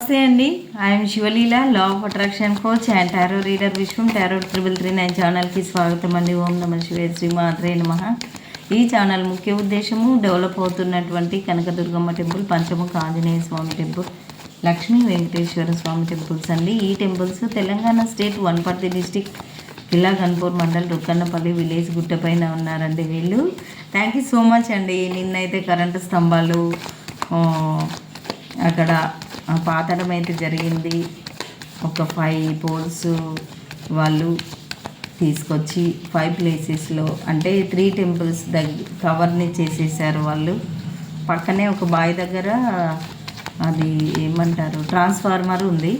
నమస్తే అండి. I'm Sivaleela law of attraction coach and tarot reader Vishwam tarot triple three nine ఛానల్కి స్వాగతం అండి. ఓం నమ శివే శ్రీ మాత్రే నమ. ఈ ఛానల్ ముఖ్య ఉద్దేశము డెవలప్ అవుతున్నటువంటి Kanakadurgamma temple Panchamukha Anjaneya Swamy temple Lakshmi Venkateswara Swamy temples అండి. ఈ temples Telangana state Wanaparthy district జిల్లా గన్పూర్ మండల్ రుక్కన్నపల్లి విలేజ్ గుట్టపైన ఉన్నారండి వీళ్ళు. థ్యాంక్ యూ సో మచ్ అండి. నిన్నైతే కరెంటు స్తంభాలు అక్కడ పాతడం అయితే జరిగింది? ఒక ఫైవ్ పోల్స్ వాళ్ళు తీసుకొచ్చి ఫైవ్ ప్లేసెస్లో అంటే త్రీ టెంపుల్స్ దగ్గర కవర్ని చేసేసారు వాళ్ళు. పక్కనే ఒక బావి దగ్గర అది ఏమంటారు? ట్రాన్స్ఫార్మర్ ఉంది.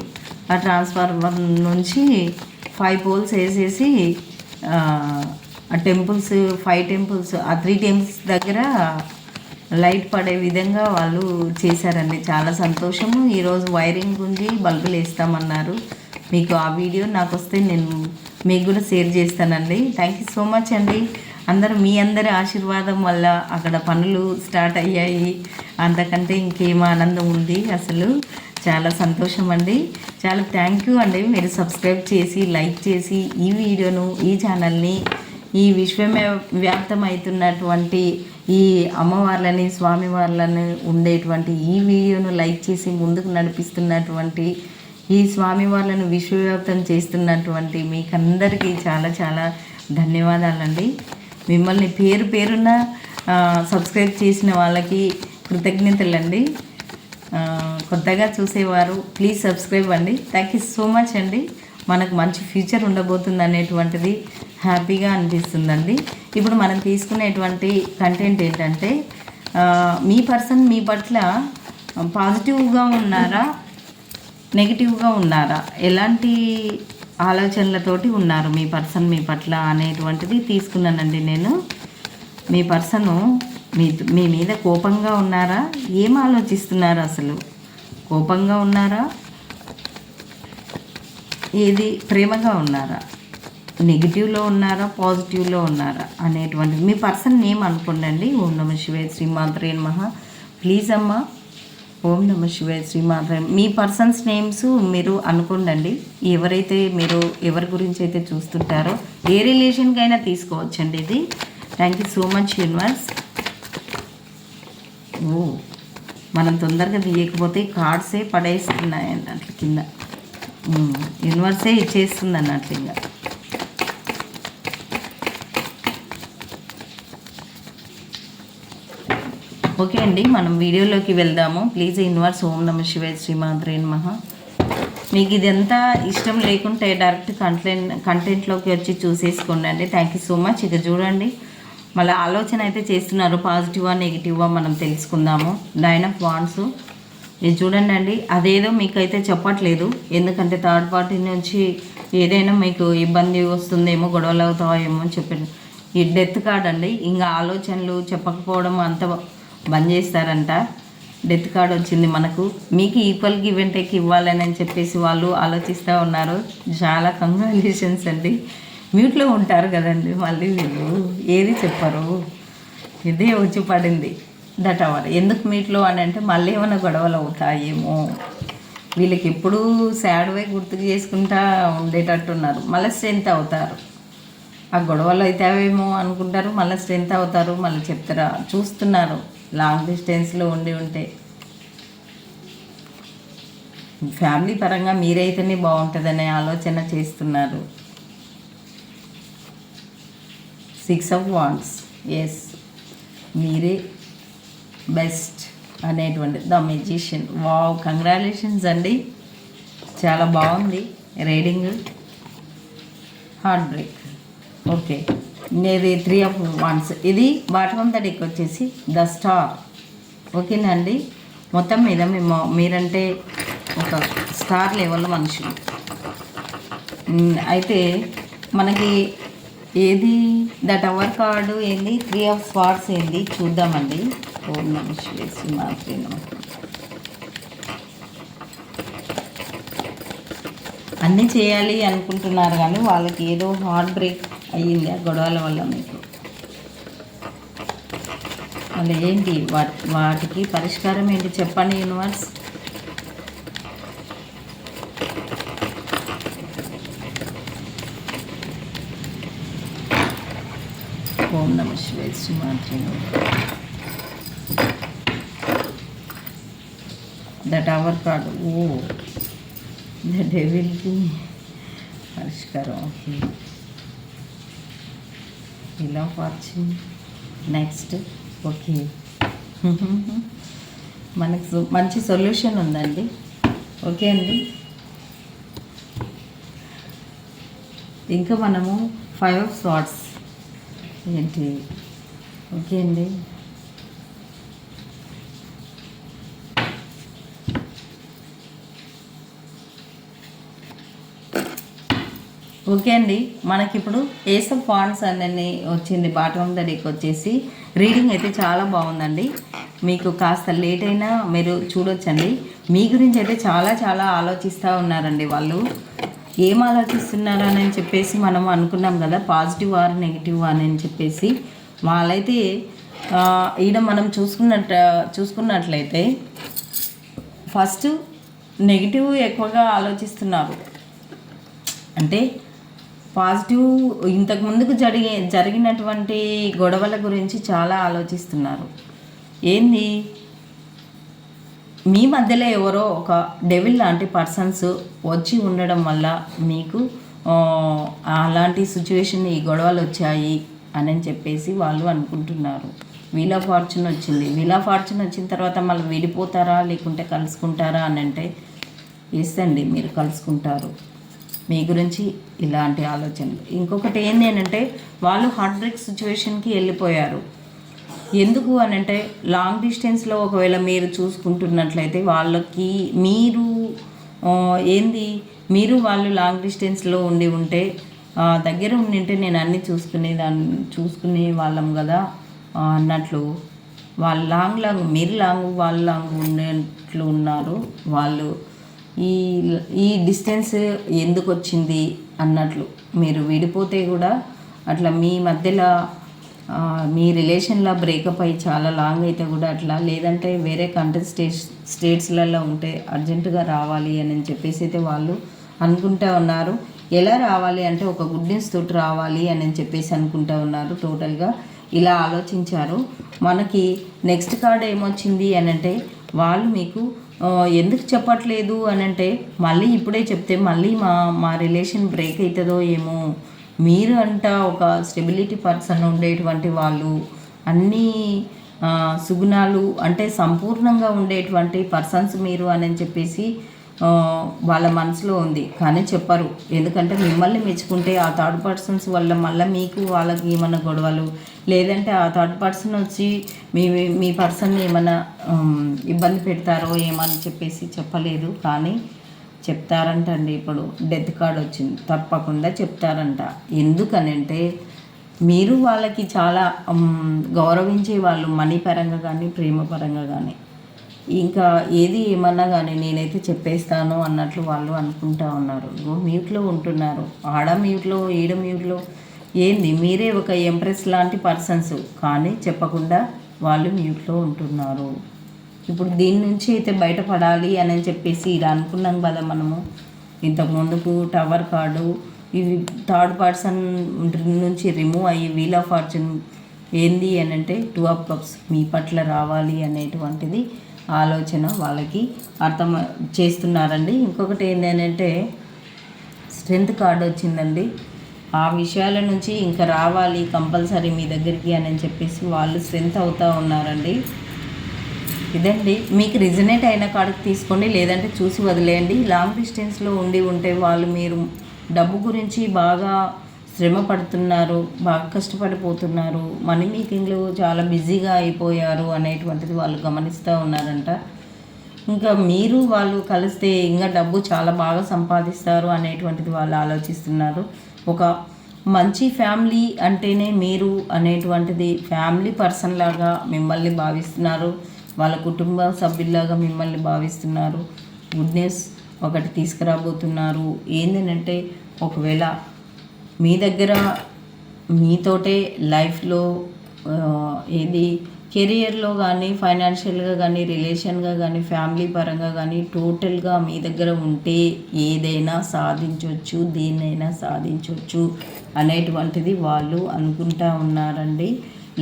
ఆ ట్రాన్స్ఫార్మర్ నుంచి ఫైవ్ పోల్స్ వేసేసి ఆ, ఆ టెంపుల్స్ ఫైవ్ టెంపుల్స్ ఆ త్రీ టెంపుల్స్ దగ్గర లైట్ పడే విధంగా వాళ్ళు చేశారండి. చాలా సంతోషము. ఈరోజు వైరింగ్ గురించి బల్బులు వేస్తామన్నారు. మీకు ఆ వీడియో నాకు వస్తే నేను మీకు కూడా షేర్ చేస్తానండి. థ్యాంక్ యూ సో మచ్ అండి. అందరూ మీ అందరి ఆశీర్వాదం వల్ల అక్కడ పనులు స్టార్ట్ అయ్యాయి. అంతకంటే ఇంకేం ఆనందం ఉంది అసలు. చాలా సంతోషం అండి చాలా థ్యాంక్ యూ అండి. మీరు సబ్స్క్రైబ్ చేసి లైక్ చేసి ఈ వీడియోను ఈ ఛానల్ని ఈ విశ్వమే వ్యాప్తమవుతున్నటువంటి ఈ అమ్మవార్లని స్వామివార్లను ఉండేటువంటి ఈ వీడియోను లైక్ చేసి ముందుకు నడిపిస్తున్నటువంటి ఈ స్వామివార్లను విశ్వవ్యాప్తం చేస్తున్నటువంటి మీకందరికీ చాలా చాలా ధన్యవాదాలండి. మిమ్మల్ని పేరు పేరున సబ్స్క్రైబ్ చేసిన వాళ్ళకి కృతజ్ఞతలండి. కొత్తగా చూసేవారు ప్లీజ్ సబ్స్క్రైబ్ అండి. థ్యాంక్ యూ సో మచ్ అండి. మనకు మంచి ఫ్యూచర్ ఉండబోతుంది అనేటువంటిది హ్యాపీగా అనిపిస్తుందండి. ఇప్పుడు మనం తీసుకునేటువంటి కంటెంట్ ఏంటంటే మీ పర్సన్ మీ పట్ల పాజిటివ్గా ఉన్నారా నెగిటివ్గా ఉన్నారా? ఎలాంటి ఆలోచనలతోటి ఉన్నారు మీ పర్సన్ మీ పట్ల అనేటువంటిది తీసుకున్నానండి నేను. మీ పర్సను మీ మీ మీద కోపంగా ఉన్నారా? ఏం ఆలోచిస్తున్నారు అసలు? కోపంగా ఉన్నారా? ఏది ప్రేమగా ఉన్నారా? నెగిటివ్లో ఉన్నారా? పాజిటివ్లో ఉన్నారా? అనేటువంటిది మీ పర్సన్ నేమ్ అనుకోండి ఓం నమ శివే శ్రీమాత్రే నమః. ప్లీజ్ అమ్మా. ఓం నమ శివే శ్రీమాత్రే మీ పర్సన్స్ నేమ్స్ మీరు అనుకోండి ఎవరైతే మీరు ఎవరి గురించి అయితే చూస్తుంటారో ఏ రిలేషన్కైనా తీసుకోవచ్చండి ఇది. Thank you so much universe. ఓ మనం తొందరగా తీయకపోతే కార్డ్సే పడేస్తున్నాయి అన్నట్లు కింద. యూనివర్సే ఇచ్చేస్తుంది అన్నట్లు ఇంకా ఓకే అండి మనం వీడియోలోకి వెళ్దాము. ప్లీజ్ యూనివర్స్ ఓం నమ శివాయ శ్రీమాత్రే మహా మీకు ఇదంతా ఇష్టం లేకుంటే డైరెక్ట్ కంటెంట్ కంటెంట్లోకి వచ్చి చూసేసుకోండి అండి. థ్యాంక్ యూ సో మచ్ ఇక చూడండి. మళ్ళీ ఆలోచన అయితే చేస్తున్నారు పాజిటివా నెగిటివా మనం తెలుసుకుందాము. డైన్ ఆఫ్ వాన్స్ ఇది చూడండి అండి. అదేదో మీకైతే చెప్పట్లేదు. ఎందుకంటే థర్డ్ పార్టీ నుంచి ఏదైనా మీకు ఇబ్బంది వస్తుందేమో గొడవలు అవుతాయేమో అని చెప్పారు. ఈ డెత్ కార్డ్ అండి. ఇంకా ఆలోచనలు చెప్పకపోవడం అంత బంద్ చేస్తారంట. డెత్ కార్డ్ వచ్చింది మనకు. మీకు ఈక్వల్ గివ్ అండ్ టేక్ ఇవ్వాలని అని చెప్పేసి వాళ్ళు ఆలోచిస్తూ ఉన్నారు. చాలా కంగ్రాచులేషన్స్ అండి. మ్యూట్లో ఉంటారు కదండి మళ్ళీ వీళ్ళు. ఏది చెప్పరు. ఇదే వచ్చి పడింది. That hour. ఎందుకు మీట్లో అని అంటే మళ్ళీ ఏమైనా గొడవలు అవుతాయేమో. వీళ్ళకి ఎప్పుడూ శాడ్వే గుర్తుకు గుర్తు చేసుకుంటా ఉండేటట్టున్నారు. మళ్ళీ స్ట్రెంత్ అవుతారు. ఆ గొడవలు అవుతావేమో అనుకుంటారు. మళ్ళీ స్ట్రెంత్ అవుతారు. మళ్ళీ చెప్తారా? చూస్తున్నారు. లాంగ్ డిస్టెన్స్లో ఉండి ఉంటే. ఫ్యామిలీ పరంగా మీరైతేనే బాగుంటుందనే ఆలోచన చేస్తున్నారు. సిక్స్ ఆఫ్ వాన్స్ ఎస్ మీరే బెస్ట్ అనేటువంటి ద మెజిషియన్. వావ్ కంగ్రాలేషన్స్ అండి. చాలా బాగుంది రీడింగ్. Heart break. ఓకే. ఇది త్రీ ఆఫ్ వన్స్. ఇది బాటమ్ ఆఫ్ ద డెక్ వచ్చేసి ద స్టార్. ఓకేనా అండి? మొత్తం మీద మేము మీరంటే ఒక స్టార్ లెవెల్ మనుషులు. అయితే మనకి ఏది? ద టవర్ కార్డు ఏంది? త్రీ ఆఫ్ స్పాట్స్ ఏంది? చూద్దామండి. ఓం నమ శ్రీ సింహాత్రి అన్నీ చేయాలి అనుకుంటున్నారు కానీ వాళ్ళకి ఏదో హార్ట్ బ్రేక్ అయ్యింది ఆ గొడవల వల్ల మీకు. వాళ్ళు ఏంటి? వాటి వాటికి పరిష్కారం ఏంటి చెప్పండి యూనివర్స్ ఓం నమ శివాయ మాత్రమే ద టవర్ కార్డు ఓ ద డెవిల్కి పరిష్కారం ఓకే. ఇలా వాచింగ్ నెక్స్ట్ ఓకే. మనకు మంచి సొల్యూషన్ ఉందండి. ఓకే అండి. ఇంకా మనము ఫైవ్ ఆఫ్ ఏంటి? ఓకే అండి. ఓకే అండి. మనకిప్పుడు ఏసఫ్ ఆఫ్ ఫాండ్స్ అనేది వచ్చింది. బాటమ్ దడికి వచ్చేసి రీడింగ్ అయితే చాలా బాగుందండి. మీకు కాస్త లేట్ అయినా మీరు చూడొచ్చండి. మీ గురించి అయితే చాలా చాలా ఆలోచిస్తూ ఉన్నారండి వాళ్ళు. ఏం ఆలోచిస్తున్నారు అని చెప్పేసి మనం అనుకున్నాం కదా. పాజిటివ్ ఆర్ నెగిటివ్ అని చెప్పేసి వాళ్ళైతే ఈడ మనం చూసుకున్నట్ట చూసుకున్నట్లయితే ఫస్ట్ నెగిటివ్ ఎక్కువగా ఆలోచిస్తున్నారు. అంటే పాజిటివ్ ఇంతకు ముందుకు జరిగే జరిగినటువంటి గొడవల గురించి చాలా ఆలోచిస్తున్నారు. ఏంది? మీ మధ్యలో ఎవరో ఒక డెవిల్ లాంటి పర్సన్స్ వచ్చి ఉండడం వల్ల మీకు అలాంటి సిచ్యువేషన్ ఈ గొడవలు వచ్చాయి అని చెప్పేసి వాళ్ళు అనుకుంటున్నారు. వీల్ ఆఫ్ ఫార్చ్యూన్ వచ్చింది. వీల్ ఆఫ్ ఫార్చ్యూన్ వచ్చిన తర్వాత మళ్ళీ విడిపోతారా లేకుంటే కలుసుకుంటారా అని అంటే ఎస్ అండి మీరు కలుసుకుంటారు. మీ గురించి ఇలాంటి ఆలోచనలు. ఇంకొకటి ఏంటి అంటే వాళ్ళు హార్ట్ బ్రేక్ సిచ్యువేషన్కి వెళ్ళిపోయారు. ఎందుకు అని అంటే లాంగ్ డిస్టెన్స్లో ఒకవేళ మీరు చూసుకుంటున్నట్లయితే వాళ్ళకి మీరు ఏంది? మీరు వాళ్ళు లాంగ్ డిస్టెన్స్లో ఉండి ఉంటే దగ్గర ఉండింటే నేను అన్నీ చూసుకునే దాన్ని చూసుకునే వాళ్ళం కదా అన్నట్లు వాళ్ళు లాంగ్ లాంగ్ మీరు లాంగ్ వాళ్ళు లాంగ్ ఉండేట్లు ఉన్నారు. వాళ్ళు ఈ ఈ డిస్టెన్స్ ఎందుకు వచ్చింది అన్నట్లు మీరు విడిపోతే కూడా అట్లా మీ మధ్యలో మీ రిలేషన్లో బ్రేకప్ అయ్యి చాలా లాంగ్ అయితే కూడా అట్లా లేదంటే వేరే కంట్రీ స్టేట్స్ స్టేట్స్లలో ఉంటే అర్జెంటుగా రావాలి అని చెప్పేసి అయితే వాళ్ళు అనుకుంటా ఉన్నారు. ఎలా రావాలి అంటే ఒక గుడ్ న్యూస్ తోటి రావాలి అని చెప్పేసి అనుకుంటా ఉన్నారు టోటల్గా ఇలా ఆలోచించారు. మనకి నెక్స్ట్ కార్డ్ ఏమొచ్చింది అని అంటే వాళ్ళు మీకు ఎందుకు చెప్పట్లేదు అని అంటే మళ్ళీ ఇప్పుడే చెప్తే మళ్ళీ మా మా రిలేషన్ బ్రేక్ అవుతుందో ఏమో మీరు అంట ఒక స్టెబిలిటీ పర్సన్ ఉండేటువంటి వాళ్ళు అన్నీ సుగుణాలు అంటే సంపూర్ణంగా ఉండేటువంటి పర్సన్స్ మీరు అని చెప్పేసి వాళ్ళ మనసులో ఉంది. కానీ చెప్పరు. ఎందుకంటే మిమ్మల్ని మెచ్చుకుంటే ఆ థర్డ్ పర్సన్స్ వల్ల మళ్ళీ మీకు వాళ్ళకి ఏమైనా గొడవలు లేదంటే ఆ థర్డ్ పర్సన్ వచ్చి మీ మీ పర్సన్ని ఏమైనా ఇబ్బంది పెడతారో ఏమని చెప్పేసి చెప్పలేదు. కానీ చెప్తారంట అండి ఇప్పుడు. డెత్ కార్డ్ వచ్చింది. తప్పకుండా చెప్తారంట. ఎందుకనంటే మీరు వాళ్ళకి చాలా గౌరవించే వాళ్ళు మనీ పరంగా కానీ ప్రేమ పరంగా కానీ ఇంకా ఏది ఏమన్నా కానీ నేనైతే చెప్పేస్తాను అన్నట్లు వాళ్ళు అనుకుంటా ఉన్నారు. ఇగో మ్యూట్లో ఉంటున్నారు. ఆడ మ్యూట్లో ఈడ మ్యూట్లో. ఏంది? మీరే ఒక ఎంప్రెస్ లాంటి పర్సన్స్. కానీ చెప్పకుండా వాళ్ళు మ్యూట్లో ఉంటున్నారు. ఇప్పుడు దీని నుంచి అయితే బయటపడాలి అని చెప్పేసి ఇలా అనుకున్నాం కదా మనము. ఇంతకు ముందుకు టవర్ కార్డు ఇవి థర్డ్ పర్సన్ నుంచి రిమూవ్ అయ్యి వీల్ ఆఫ్ ఫార్చ్యూన్. ఏంది అని అంటే టూ ఆఫ్ కప్స్ మీ పట్ల రావాలి అనేటువంటిది ఆలోచన వాళ్ళకి అర్థం చేస్తున్నారండి. ఇంకొకటి ఏంటంటే స్ట్రెంత్ కార్డు వచ్చిందండి. ఆ విషయాల నుంచి ఇంకా రావాలి కంపల్సరీ మీ దగ్గరికి అని చెప్పేసి వాళ్ళు స్ట్రెంత్ అవుతూ ఉన్నారండి. ఇదండి. మీకు రిజనేట్ అయిన కాడికి తీసుకోండి లేదంటే చూసి వదిలేయండి. లాంగ్ డిస్టెన్స్లో ఉండి ఉంటే వాళ్ళు మీరు డబ్బు గురించి బాగా శ్రమ పడుతున్నారు బాగా కష్టపడిపోతున్నారు మనీ మేకింగ్లో చాలా బిజీగా అయిపోయారు అనేటువంటిది వాళ్ళు గమనిస్తూ ఉన్నారంట. ఇంకా మీరు వాళ్ళు కలిస్తే ఇంకా డబ్బు చాలా బాగా సంపాదిస్తారు అనేటువంటిది వాళ్ళు ఆలోచిస్తున్నారు. ఒక మంచి ఫ్యామిలీ అంటేనే మీరు అనేటువంటిది ఫ్యామిలీ పర్సన్ లాగా మిమ్మల్ని భావిస్తున్నారు వాళ్ళ కుటుంబ సభ్యుల్లాగా మిమ్మల్ని భావిస్తున్నారు. గుడ్నెస్ ఒకటి తీసుకురాబోతున్నారు. ఏంటంటే ఒకవేళ మీ దగ్గర మీతోటే లైఫ్లో ఏది కెరియర్లో కానీ ఫైనాన్షియల్గా కానీ రిలేషన్గా కానీ ఫ్యామిలీ పరంగా కానీ టోటల్గా మీ దగ్గర ఉంటే ఏదైనా సాధించవచ్చు దేన్నైనా సాధించవచ్చు అనేటువంటిది వాళ్ళు అనుకుంటా ఉన్నారండి.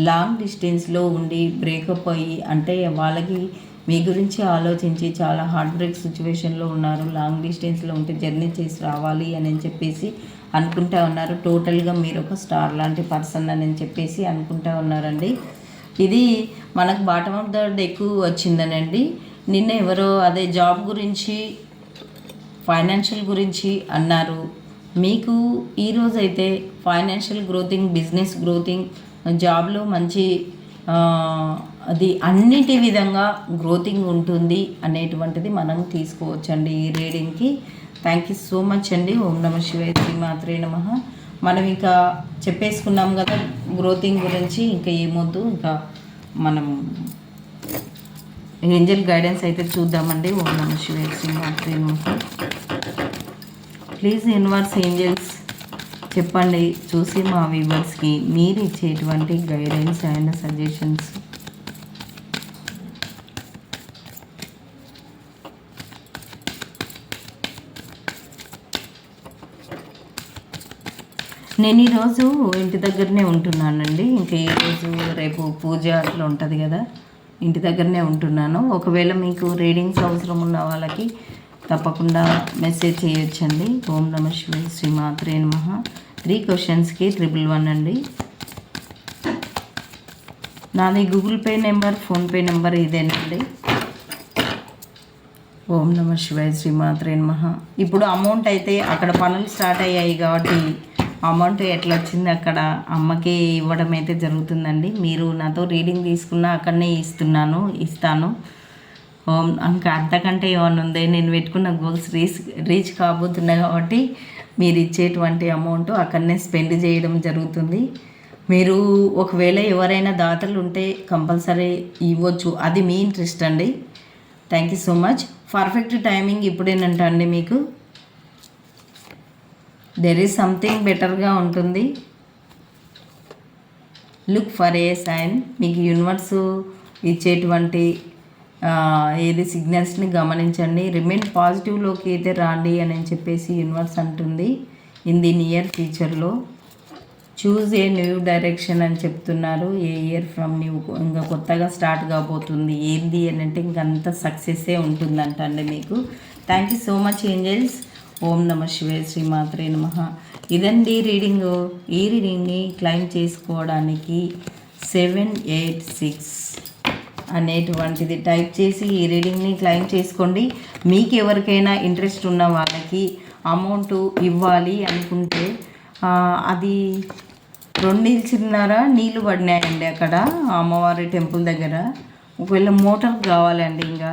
లాంగ్ డిస్టెన్స్లో ఉండి బ్రేకప్ అయ్యి అంటే వాళ్ళకి మీ గురించి ఆలోచించి చాలా హార్ట్ బ్రేక్ సిచ్యువేషన్లో ఉన్నారు. లాంగ్ డిస్టెన్స్లో ఉంటే జర్నీ చేసి రావాలి అని చెప్పేసి అనుకుంటా ఉన్నారు. టోటల్గా మీరు ఒక స్టార్ లాంటి పర్సన్ అని చెప్పేసి అనుకుంటా ఉన్నారండి. ఇది మనకు బాటమ్ ఆఫ్ ద ఎక్కువ వచ్చిందనండి. నిన్న ఎవరో అదే జాబ్ గురించి ఫైనాన్షియల్ గురించి అన్నారు. మీకు ఈరోజు అయితే ఫైనాన్షియల్ గ్రోతింగ్ బిజినెస్ గ్రోతింగ్ జాబ్లో మంచి అది అన్నిటి విధంగా గ్రోతింగ్ ఉంటుంది అనేటువంటిది మనం తీసుకోవచ్చండి ఈ రీడింగ్కి థ్యాంక్ యూ సో మచ్ అండి. ఓం నమ శివాయ శ్రీ మాత్రే నమ. మనం ఇంకా చెప్పేసుకున్నాం కదా గ్రోతింగ్ గురించి ఇంకా ఏమొద్దు ఇంకా మనం ఏంజల్ గైడెన్స్ అయితే చూద్దామండి. ఓం నమ శివాయ శ్రీ మాత్రే నమ. ప్లీజ్ ఇన్వర్స్ ఏంజల్స్ చెప్పండి చూసి మా వ్యూవర్స్కి మీరు ఇచ్చేటువంటి గైడెన్స్ అండ్ సజెషన్స్ నేను ఈరోజు ఇంటి దగ్గరనే ఉంటున్నానండి. ఇంకా ఈరోజు రేపు పూజ అట్లా ఉంటుంది కదా ఇంటి దగ్గరనే ఉంటున్నాను. ఒకవేళ మీకు రీడింగ్స్ అవసరం ఉన్న వాళ్ళకి తప్పకుండా మెసేజ్ చేయొచ్చండి. ఓం నమ శివ శ్రీ మాత్రే నమ. త్రీ క్వశ్చన్స్కి ట్రిపుల్ వన్ అండి. నాది Google Pay number PhonePe number ఇదేనండి. ఓం నమ శివాయ శ్రీ మాత్రే నమ. ఇప్పుడు అమౌంట్ అయితే అక్కడ పనులు స్టార్ట్ అయ్యాయి కాబట్టి అమౌంట్ ఎట్లా వచ్చింది అక్కడ అమ్మకి ఇవ్వడం అయితే జరుగుతుందండి. మీరు నాతో రీడింగ్ తీసుకున్న అక్కడనే ఇస్తున్నాను ఇస్తాను. ఇంకా అంతకంటే ఏమైనా ఉంది? నేను పెట్టుకున్న గోల్స్ రీచ్ రీచ్ కాబోతున్నాయి కాబట్టి మీరు ఇచ్చేటువంటి అమౌంట్ అక్కడనే స్పెండ్ చేయడం జరుగుతుంది. మీరు ఒకవేళ ఎవరైనా దాతలు ఉంటే కంపల్సరీ ఇవ్వచ్చు. అది మీ ఇంట్రెస్ట్ అండి. Thank you so much. Perfect timing ఇప్పుడేనంట అండి మీకు? దెర్ ఈజ్ సంథింగ్ బెటర్గా ఉంటుంది. లుక్ ఫర్ ఏ సైన్ మీకు యూనివర్స్ ఇచ్చేటువంటి ఏది సిగ్నల్స్ని గమనించండి. రిమైన్ పాజిటివ్లోకి అయితే రాండి అని చెప్పేసి యూనివర్స్ అంటుంది ఇన్ ది నియర్ ఫ్యూచర్లో చూజ్ ఏ న్యూ డైరెక్షన్ అని చెప్తున్నారు. ఏ ఇయర్ ఫ్రమ్ న్యూ ఇంకా కొత్తగా స్టార్ట్ కాబోతుంది. ఏంది అని అంటే ఇంకంత సక్సెస్సే ఉంటుందంటండి మీకు. Thank you so much angels Om నమ శివే శ్రీమాత్రే నమ. ఇదండి రీడింగ్ ఈ రీడింగ్ని క్లైమ్ చేసుకోవడానికి సెవెన్ ఎయిట్ సిక్స్ అనేటువంటిది టైప్ చేసి ఈ రీడింగ్ని క్లైమ్ చేసుకోండి. మీకు ఎవరికైనా ఇంట్రెస్ట్ ఉన్న వాళ్ళకి అమౌంట్ ఇవ్వాలి అనుకుంటే అది రెండు చిన్నర? నీళ్ళు పడినాయండి అక్కడ అమ్మవారి టెంపుల్ దగ్గర. ఒకవేళ మోటార్ కావాలండి ఇంకా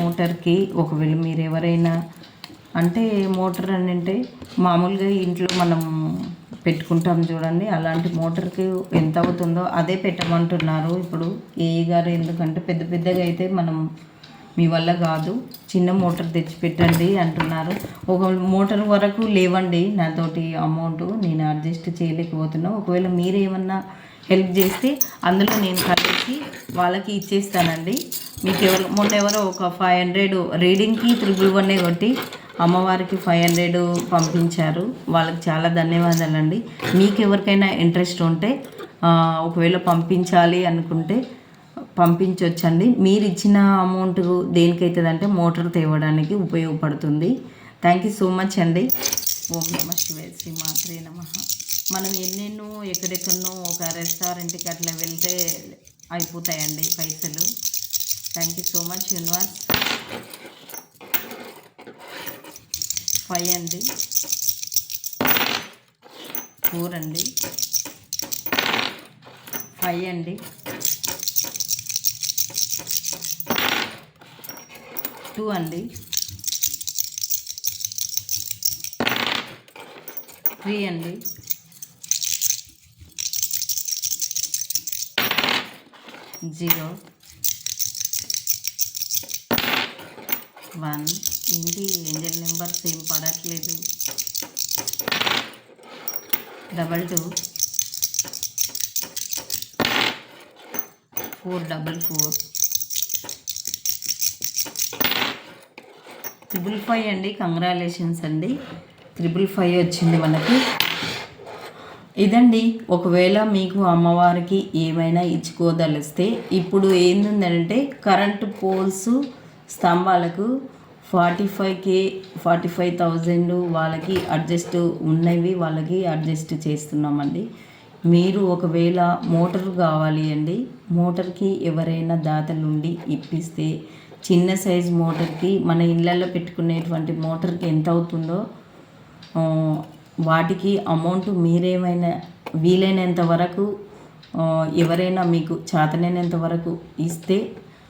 మోటార్కి ఒకవేళ మీరు ఎవరైనా అంటే మోటార్ అని అంటే మామూలుగా ఇంట్లో మనం పెట్టుకుంటాం చూడండి. అలాంటి మోటార్కి ఎంత అవుతుందో అదే పెట్టమంటున్నారు. ఇప్పుడు ఏ గారు ఎందుకంటే పెద్ద పెద్దగా అయితే మనం మీ వల్ల కాదు. చిన్న మోటార్ తెచ్చి పెట్టండి అంటున్నారు. ఒక మోటార్ వరకు లేవండి నాతోటి అమౌంట్. నేను అడ్జస్ట్ చేయలేకపోతున్నా. ఒకవేళ మీరు ఏమన్నా హెల్ప్ చేస్తే అందులో నేను కలిసి వాళ్ళకి ఇచ్చేస్తానండి. మీకు ఎవరు మొన్న ఎవరో ఒక ఫైవ్ హండ్రెడ్ రీడింగ్కి త్రిబుల్ వన్నే కొట్టి అమ్మవారికి ఫైవ్ హండ్రెడ్ పంపించారు. వాళ్ళకి చాలా ధన్యవాదాలండి. మీకు ఎవరికైనా ఇంట్రెస్ట్ ఉంటే ఒకవేళ పంపించాలి అనుకుంటే పంపించవచ్చండి మీరు ఇచ్చిన అమౌంట్ దేనికైతుందంటే మోటార్ తేవడానికి ఉపయోగపడుతుంది. థ్యాంక్ యూ సో మచ్ అండి. ఓం నమ శివాయ శ్రీ మాత్రే నమ. మనం ఎన్నెన్నో ఎక్కడెక్కడనో ఒక రెస్టారెంట్కి అట్లా వెళ్తే అయిపోతాయండి పైసలు. Thank you so much universe. Five అండి. ఫోర్ అండి ఫైవ్ అండి. టూ అండి. త్రీ అండి. జీరో. వన్. ఏంటి ఏంజల్ నెంబర్స్ ఏం పడట్లేదు? Double two. Four double four. Triple five అండి కంగ్రాలేషన్స్ అండి. త్రిబుల్ ఫైవ్ వచ్చింది మనకి. ఇదండి ఒకవేళ మీకు అమ్మవారికి ఏమైనా ఇచ్చుకోదలిస్తే ఇప్పుడు ఏంటంటే current poles స్తంభాలకు forty five K forty five thousand వాళ్ళకి అడ్జస్ట్ ఉన్నవి వాళ్ళకి అడ్జస్ట్ చేస్తున్నామండి. మీరు ఒకవేళ మోటార్ కావాలి అండి మోటార్కి ఎవరైనా దాతలుండి ఇప్పిస్తే చిన్న సైజ్ మోటార్కి మన ఇళ్ళల్లో పెట్టుకునేటువంటి మోటార్కి ఎంత అవుతుందో వాటికి అమౌంట్ మీరేమైనా వీలైనంత వరకు ఎవరైనా మీకు చేతనైనంత వరకు ఇస్తే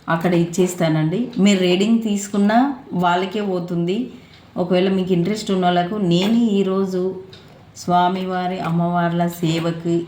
అక్కడ ఇచ్చేస్తానండి. మీరు రీడింగ్ తీసుకున్నా వాళ్ళకే పోతుంది. ఒకవేళ మీకు ఇంట్రెస్ట్ ఉన్న వాళ్ళకు నేను ఈరోజు స్వామివారి అమ్మవార్ల సేవకి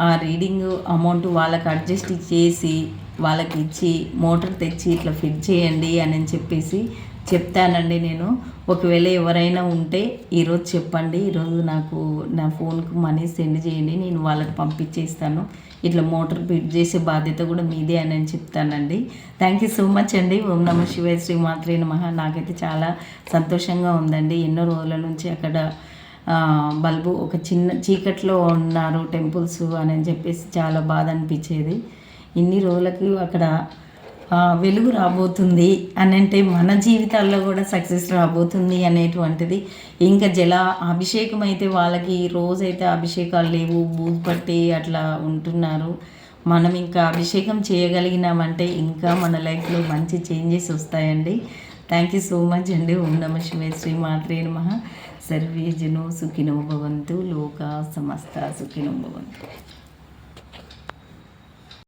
ఆ రీడింగ్ అమౌంట్ వాళ్ళకి అడ్జస్ట్ చేసి వాళ్ళకి ఇచ్చి మోటార్ తెచ్చి ఇట్లా ఫిట్ చేయండి అని చెప్పేసి చెప్తానండి నేను. ఒకవేళ ఎవరైనా ఉంటే ఈరోజు చెప్పండి. ఈరోజు నాకు నా ఫోన్కు మనీ సెండ్ చేయండి. నేను వాళ్ళకి పంపించేస్తాను. ఇట్లా మోటార్ ఫిట్ చేసే బాధ్యత కూడా మీదే అని అని చెప్తానండి. థ్యాంక్ యూ సో మచ్ అండి. ఓం నమ శివాయ శ్రీ మాత్రే నమః. నాకైతే చాలా సంతోషంగా ఉందండి. ఎన్నో రోజుల నుంచి అక్కడ బల్బు ఒక చిన్న చీకట్లో ఉన్నారు టెంపుల్స్ అని చెప్పేసి చాలా బాధ అనిపించేది. ఇన్ని రోజులకి అక్కడ వెలుగు రాబోతుంది అని అంటే మన జీవితాల్లో కూడా సక్సెస్ రాబోతుంది అనేటువంటిది. ఇంకా జల అభిషేకం అయితే వాళ్ళకి రోజైతే అభిషేకాలు లేవు బూజు పట్టి అట్లా ఉంటున్నారు. మనం ఇంకా అభిషేకం చేయగలిగినామంటే ఇంకా మన లైఫ్లో మంచి చేంజెస్ వస్తాయండి. థ్యాంక్ యూ సో మచ్ అండి. ఓం నమ శివే శ్రీ మాత్రే నమ. సర్వే జనో సుఖినో భవంతు. లోకా సమస్త సుఖినో భవంతు.